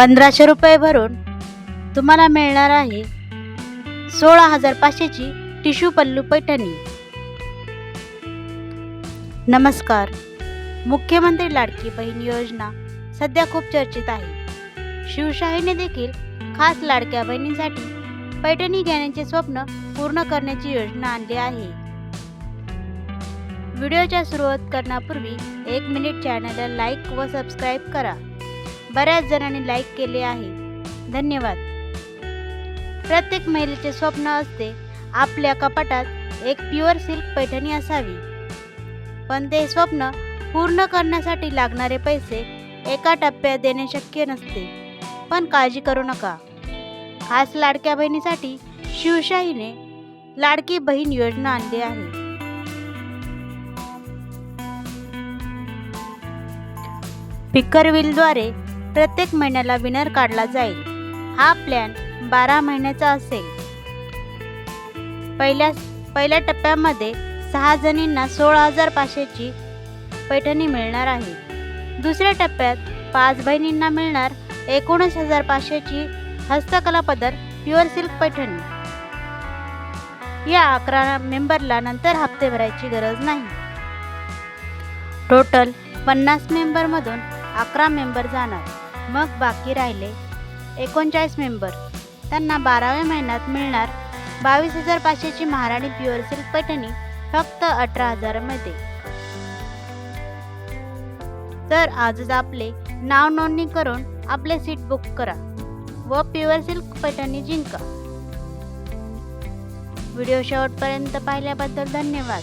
पंधराशे रुपये भरून तुम्हाला मिळणार आहे सोळा हजार पाचशेची टिशू पल्लू पैठणी. नमस्कार. मुख्यमंत्री लाडकी बहीण योजना सध्या खूप चर्चेत आहे. शिवशाहीने देखील खास लाडक्या बहिणींसाठी पैठणी घेण्याचे स्वप्न पूर्ण करण्याची योजना आणली आहे. व्हिडिओच्या सुरुवात करण्यापूर्वी एक मिनिट चॅनलला लाईक व सबस्क्राईब करा. बऱ्याच जणांनी लाईक केले आहे. धन्यवाद. प्रत्येक महिलेचे स्वप्न असते आपल्या कपाटात एक प्युअर सिल्क पैठणी असावी. पण ते स्वप्न पूर्ण करण्यासाठी लागणारे पैसे एका टप्प्यात देणे शक्य नसते. पण काळजी करू नका. खास लाडक्या बहिणीसाठी शिवशाहीने लाडकी बहीण योजना आणली आहे. पिकरविलद्वारे प्रत्येक महिन्याला विनर काढला जाईल. हा प्लॅन बारा महिन्याचा असेल. पहिल्या पहिल्या टप्प्यामध्ये सहा जणींना सोळा हजार पाचशेची पैठणी मिळणार आहे. दुसऱ्या टप्प्यात पाच बहिणींना मिळणार एकोणीस हजार पाचशेची हस्तकला पदर प्युअर सिल्क पैठणी. या अकरा मेंबरला नंतर हप्ते भरायची गरज नाही. टोटल पन्नास मेंबरमधून अकरा मेंबर जाणार. मग बाकी राहिले एकोणचाळीस मेंबर. त्यांना बाराव्या महिन्यात मिळणार बावीस हजार पाचशेची महाराणी प्युअर सिल्क पैठणी फक्त अठरा हजारामध्ये. तर आजच आपले नाव नोंदणी करून आपले सीट बुक करा व प्युअर सिल्क पैठणी जिंका. व्हिडिओ शेवटपर्यंत पाहिल्याबद्दल धन्यवाद.